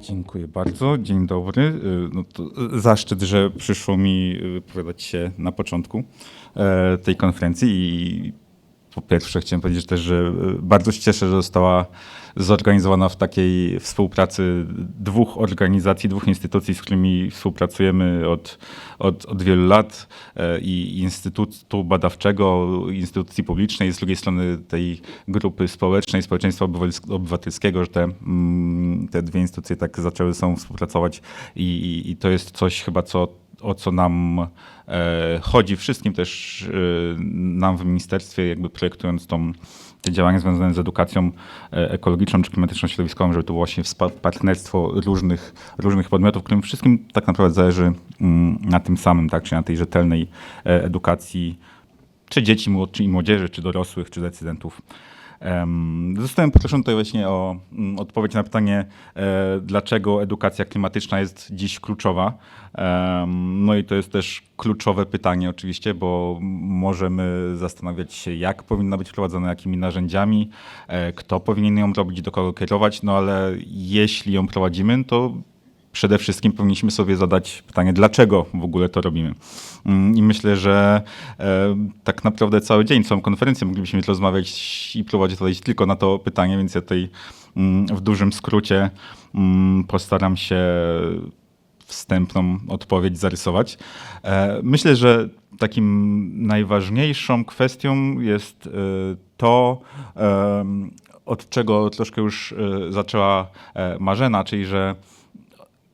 Dziękuję bardzo. Dzień dobry. Y, No to zaszczyt, że przyszło mi wypowiadać się na początku e, tej konferencji i po pierwsze chciałem powiedzieć też, że y, bardzo się cieszę, że została zorganizowana w takiej współpracy dwóch organizacji, dwóch instytucji, z którymi współpracujemy od, od, od wielu lat e, i Instytutu Badawczego, instytucji publicznej, z drugiej strony tej grupy społecznej, społeczeństwa obywatels- obywatelskiego, że te, mm, te dwie instytucje tak zaczęły sobą współpracować i, i, i to jest coś chyba, co o co nam e, chodzi wszystkim też e, nam w ministerstwie, jakby projektując tą, te działania związane z edukacją e, ekologiczną czy klimatyczno-środowiskową, żeby to było właśnie partnerstwo różnych, różnych podmiotów, którym wszystkim tak naprawdę zależy mm, na tym samym, tak, czyli na tej rzetelnej edukacji czy dzieci, czy młodzieży, czy dorosłych, czy decydentów. Em, Zostałem poproszony tutaj właśnie o mm, odpowiedź na pytanie, e, dlaczego edukacja klimatyczna jest dziś kluczowa. No i to jest też kluczowe pytanie oczywiście, bo możemy zastanawiać się, jak powinna być prowadzona, jakimi narzędziami, e, kto powinien ją robić, do kogo kierować, no ale jeśli ją prowadzimy, to przede wszystkim powinniśmy sobie zadać pytanie, dlaczego w ogóle to robimy. Mm, I myślę, że e, tak naprawdę cały dzień, całą konferencję moglibyśmy rozmawiać i próbować odpowiedzieć tylko na to pytanie, więc ja tutaj mm, w dużym skrócie mm, postaram się wstępną odpowiedź zarysować. E, Myślę, że takim najważniejszą kwestią jest e, to, od czego troszkę już zaczęła Marzena, czyli że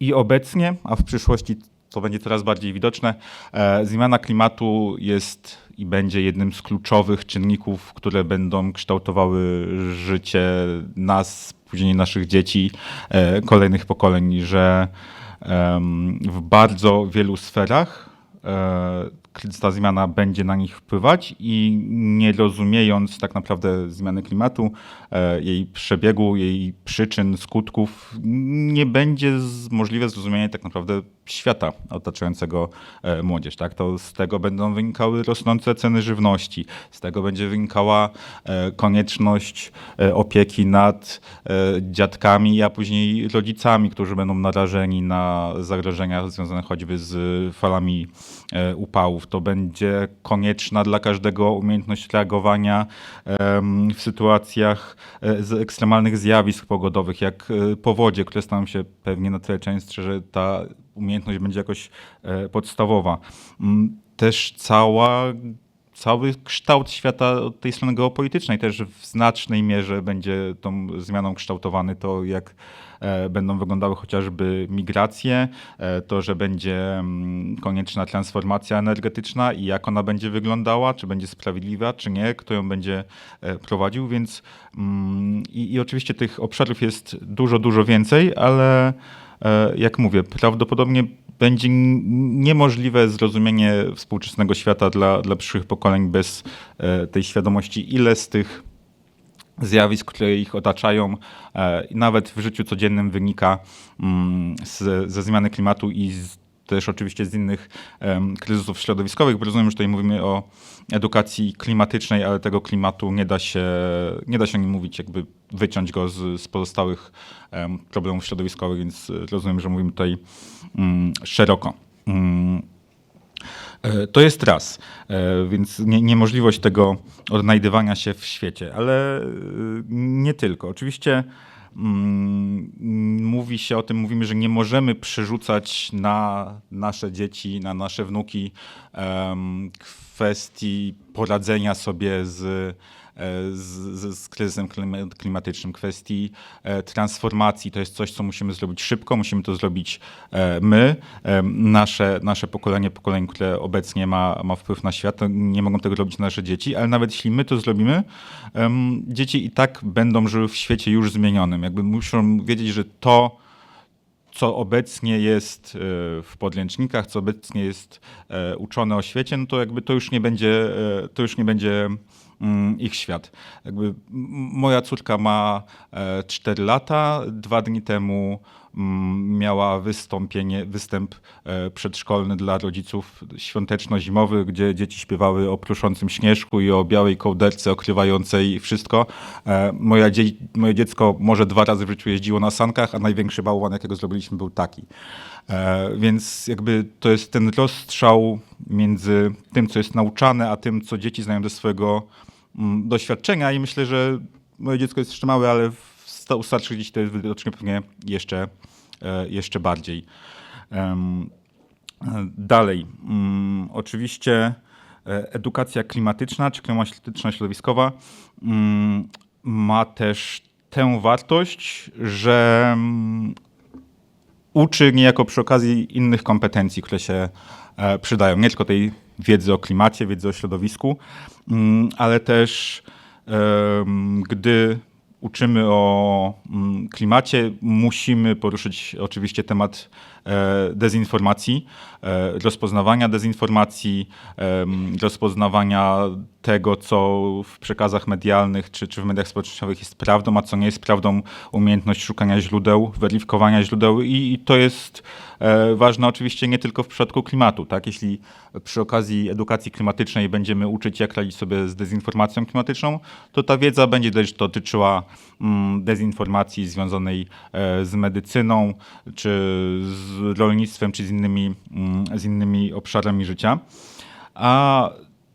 i obecnie, a w przyszłości to będzie coraz bardziej widoczne, e, zmiana klimatu jest i będzie jednym z kluczowych czynników, które będą kształtowały życie nas, później naszych dzieci, e, kolejnych pokoleń, że w bardzo wielu sferach e, ta zmiana będzie na nich wpływać i nie rozumiejąc tak naprawdę zmiany klimatu, e, jej przebiegu, jej przyczyn, skutków, nie będzie możliwe zrozumienie tak naprawdę świata otaczającego e, młodzież. Tak? To z tego będą wynikały rosnące ceny żywności, z tego będzie wynikała e, konieczność opieki nad dziadkami, a później rodzicami, którzy będą narażeni na zagrożenia związane choćby z falami e, To będzie konieczna dla każdego umiejętność reagowania w sytuacjach e, ekstremalnych zjawisk pogodowych, jak e, powodzie, które staną się pewnie na tyle częstsze, że ta umiejętność będzie jakoś e, podstawowa. Mm, Też cała cały kształt świata od tej strony geopolitycznej też w znacznej mierze będzie tą zmianą kształtowany. To jak e, będą wyglądały chociażby migracje, e, to, że będzie mm, konieczna transformacja energetyczna i jak ona będzie wyglądała, czy będzie sprawiedliwa, czy nie, kto ją będzie e, prowadził, więc mm, i, i oczywiście tych obszarów jest dużo, dużo więcej, ale jak mówię, prawdopodobnie będzie niemożliwe zrozumienie współczesnego świata dla, dla przyszłych pokoleń bez e, tej świadomości, ile z tych zjawisk, które ich otaczają, e, nawet w życiu codziennym wynika mm, z, ze zmiany klimatu i z, też oczywiście z innych em, kryzysów środowiskowych, bo rozumiem, że tutaj mówimy o edukacji klimatycznej, ale tego klimatu nie da się, nie da się o nim mówić, jakby wyciąć go z, z pozostałych em, problemów środowiskowych, więc rozumiem, że mówimy tutaj mm, szeroko. E, To jest raz, e, więc nie, niemożliwość tego odnajdywania się w świecie, ale e, nie tylko. Oczywiście mówi się o tym, mówimy, że nie możemy przerzucać na nasze dzieci, na nasze wnuki kwestii poradzenia sobie z z, z, z kryzysem klima- klimatycznym, kwestii e, transformacji. To jest coś, co musimy zrobić szybko, musimy to zrobić e, my, e, nasze, nasze pokolenie, pokolenie, które obecnie ma, ma wpływ na świat, nie mogą tego robić nasze dzieci, ale nawet jeśli my to zrobimy, dzieci i tak będą żyły w świecie już zmienionym. Jakby muszą wiedzieć, że to, co obecnie jest e, w podręcznikach, co obecnie jest e, uczone o świecie, no to jakby to już nie będzie, e, to już nie będzie ich świat. Jakby moja córka ma e, 4 lata. Dwa dni temu mm, miała wystąpienie, występ e, przedszkolny dla rodziców świąteczno-zimowy, gdzie dzieci śpiewały o pruszącym śnieżku i o białej kołderce okrywającej wszystko. E, Moja dzie moje dziecko może dwa razy w życiu jeździło na sankach, a największy bałwan, jakiego zrobiliśmy, był taki. E, Więc jakby to jest ten rozstrzał między tym, co jest nauczane, a tym, co dzieci znają ze swojego mm, doświadczenia i myślę, że moje dziecko jest jeszcze małe, ale u starszych dzieci to jest widocznie pewnie jeszcze, e, jeszcze bardziej. E, Dalej, mm, oczywiście e, edukacja klimatyczna czy klimatyczno-środowiskowa mm, ma też tę wartość, że mm, uczy niejako przy okazji innych kompetencji, które się przydają. Nie tylko tej wiedzy o klimacie, wiedzy o środowisku, mm, ale też gdy uczymy o mm, klimacie, musimy poruszyć oczywiście temat dezinformacji, e, rozpoznawania dezinformacji, rozpoznawania tego, co w przekazach medialnych czy, czy w mediach społecznościowych jest prawdą, a co nie jest prawdą, umiejętność szukania źródeł, weryfikowania źródeł i, i to jest e, ważne oczywiście nie tylko w przypadku klimatu. Tak? Jeśli przy okazji edukacji klimatycznej będziemy uczyć, jak radzić sobie z dezinformacją klimatyczną, to ta wiedza będzie też dotyczyła mm, dezinformacji związanej e, z medycyną, czy z rolnictwem, czy z innymi, mm, z innymi obszarami życia. A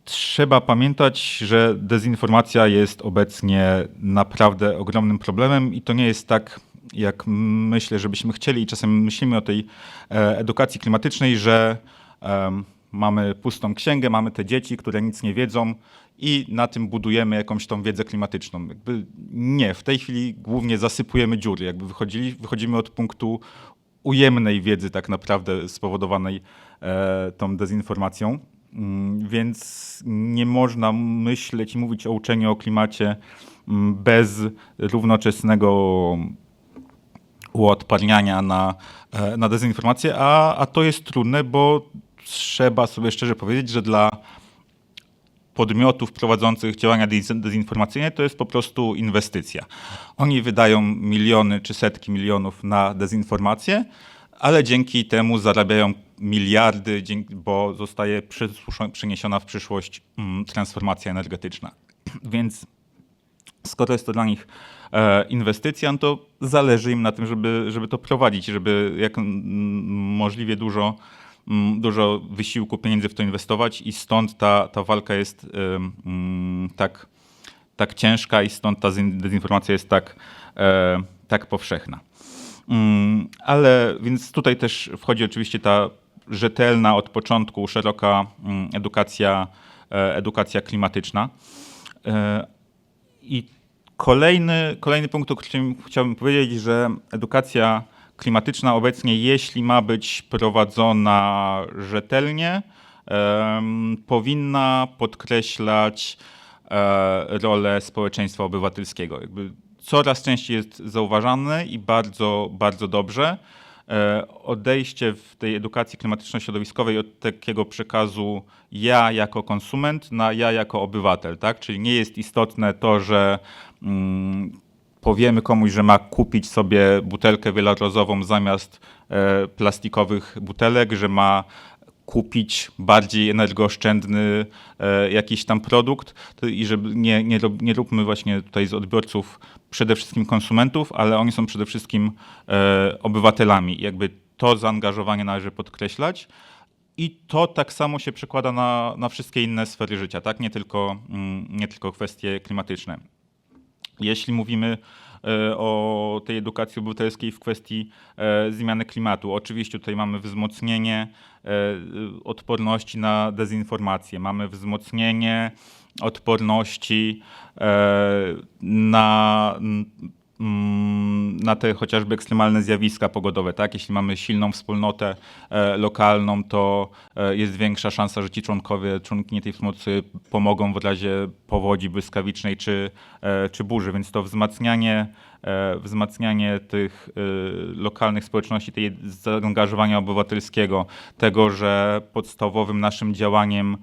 trzeba pamiętać, że dezinformacja jest obecnie naprawdę ogromnym problemem i to nie jest tak, jak myślę, żebyśmy chcieli i czasem myślimy o tej e, edukacji klimatycznej, że mamy pustą księgę, mamy te dzieci, które nic nie wiedzą i na tym budujemy jakąś tą wiedzę klimatyczną. Jakby nie, w tej chwili głównie zasypujemy dziury, jakby wychodzili, wychodzimy od punktu ujemnej wiedzy tak naprawdę spowodowanej e, tą dezinformacją. Mm, Więc nie można myśleć i mówić o uczeniu o klimacie mm, bez równoczesnego uodparniania na, e, na dezinformację, a, a to jest trudne, bo trzeba sobie szczerze powiedzieć, że dla podmiotów prowadzących działania dez- dezinformacyjne to jest po prostu inwestycja. Oni wydają miliony czy setki milionów na dezinformację, ale dzięki temu zarabiają miliardy, bo zostaje przeniesiona w przyszłość mm, transformacja energetyczna. Więc skoro jest to dla nich e, inwestycja, no to zależy im na tym, żeby, żeby to prowadzić, żeby jak mm, możliwie dużo, dużo wysiłku, pieniędzy w to inwestować i stąd ta, ta walka jest mm, tak, tak ciężka i stąd ta zin- dezinformacja jest tak, e, tak powszechna. Mm, Ale więc tutaj też wchodzi oczywiście ta rzetelna od początku, szeroka mm, edukacja, e, edukacja klimatyczna. E, I kolejny, kolejny punkt, o którym chciałbym powiedzieć, że edukacja klimatyczna obecnie, jeśli ma być prowadzona rzetelnie, powinna podkreślać e, rolę społeczeństwa obywatelskiego. Jakby coraz częściej jest zauważane i bardzo, bardzo dobrze. E, Odejście w tej edukacji klimatyczno-środowiskowej od takiego przekazu ja jako konsument na ja jako obywatel, tak? Czyli nie jest istotne to, że mm, powiemy komuś, że ma kupić sobie butelkę wielorazową zamiast e, plastikowych butelek, że ma kupić bardziej energooszczędny e, jakiś tam produkt i żeby nie, nie, nie róbmy właśnie tutaj z odbiorców przede wszystkim konsumentów, ale oni są przede wszystkim e, obywatelami. Jakby to zaangażowanie należy podkreślać. I to tak samo się przekłada na, na wszystkie inne sfery życia, tak? Nie tylko, mm, nie tylko kwestie klimatyczne. Jeśli mówimy e, o tej edukacji obywatelskiej w kwestii e, zmiany klimatu, oczywiście tutaj mamy wzmocnienie e, odporności na dezinformację, mamy wzmocnienie odporności na, na te chociażby ekstremalne zjawiska pogodowe. Tak? Jeśli mamy silną wspólnotę e, lokalną, to e, jest większa szansa, że ci członkowie, członkinie tej wspólnoty pomogą w razie powodzi błyskawicznej czy, e, czy burzy. Więc to wzmacnianie, wzmacnianie tych lokalnych społeczności, tej zaangażowania obywatelskiego, tego, że podstawowym naszym działaniem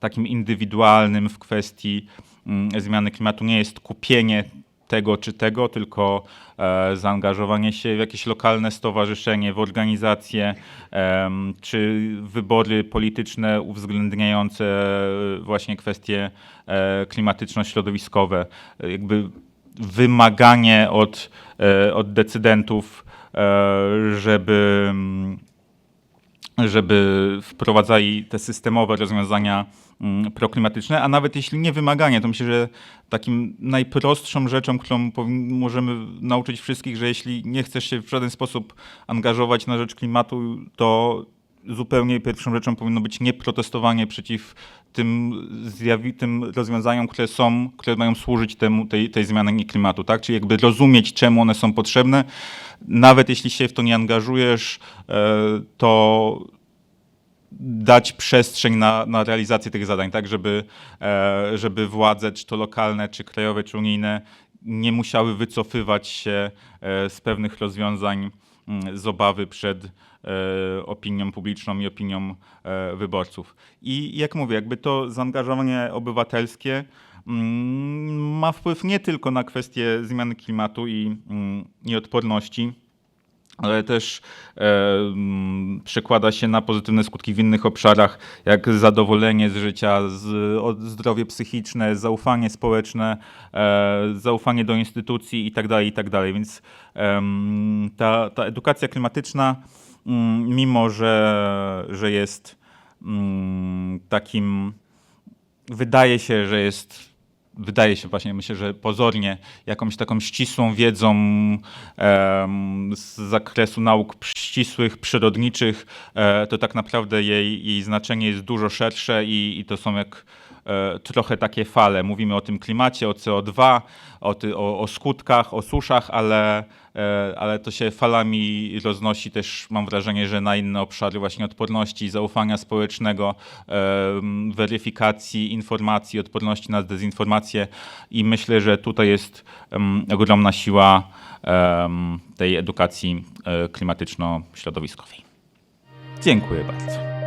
takim indywidualnym w kwestii mm, zmiany klimatu nie jest kupienie tego czy tego, tylko e, zaangażowanie się w jakieś lokalne stowarzyszenie, w organizacje, czy wybory polityczne uwzględniające e, właśnie kwestie e, klimatyczno-środowiskowe. Jakby wymaganie od, od decydentów, żeby mm, żeby wprowadzali te systemowe rozwiązania mm, proklimatyczne, a nawet jeśli nie wymaganie, to myślę, że takim najprostszą rzeczą, którą możemy nauczyć wszystkich, że jeśli nie chcesz się w żaden sposób angażować na rzecz klimatu, to zupełnie pierwszą rzeczą powinno być nieprotestowanie przeciw tym, zjawi- tym rozwiązaniom, które są, które mają służyć temu, tej, tej zmianie klimatu, tak? Czyli jakby rozumieć, czemu one są potrzebne. Nawet jeśli się w to nie angażujesz, e, to dać przestrzeń na, na realizację tych zadań, tak, żeby, e, żeby władze, czy to lokalne, czy krajowe, czy unijne, nie musiały wycofywać się e, z pewnych rozwiązań mm, z obawy przed opinią publiczną i opinią e, wyborców. I jak mówię, jakby to zaangażowanie obywatelskie mm, ma wpływ nie tylko na kwestie zmiany klimatu i, mm, i odporności, ale też e, mm, przekłada się na pozytywne skutki w innych obszarach, jak zadowolenie z życia, z, zdrowie psychiczne, zaufanie społeczne, e, zaufanie do instytucji itd. itd. Więc em, ta, ta edukacja klimatyczna, mimo że, że jest mm, takim, wydaje się, że jest wydaje się właśnie, myślę, że pozornie jakąś taką ścisłą wiedzą z zakresu nauk ścisłych, przyrodniczych, e, to tak naprawdę jej, jej znaczenie jest dużo szersze i, i to są jak trochę takie fale. Mówimy o tym klimacie, o CO2, o, ty, o, o skutkach, o suszach, ale, e, ale to się falami roznosi też, mam wrażenie, że na inne obszary właśnie odporności, zaufania społecznego, em, weryfikacji informacji, odporności na dezinformację i myślę, że tutaj jest ogromna siła tej edukacji e, klimatyczno-środowiskowej. Dziękuję bardzo.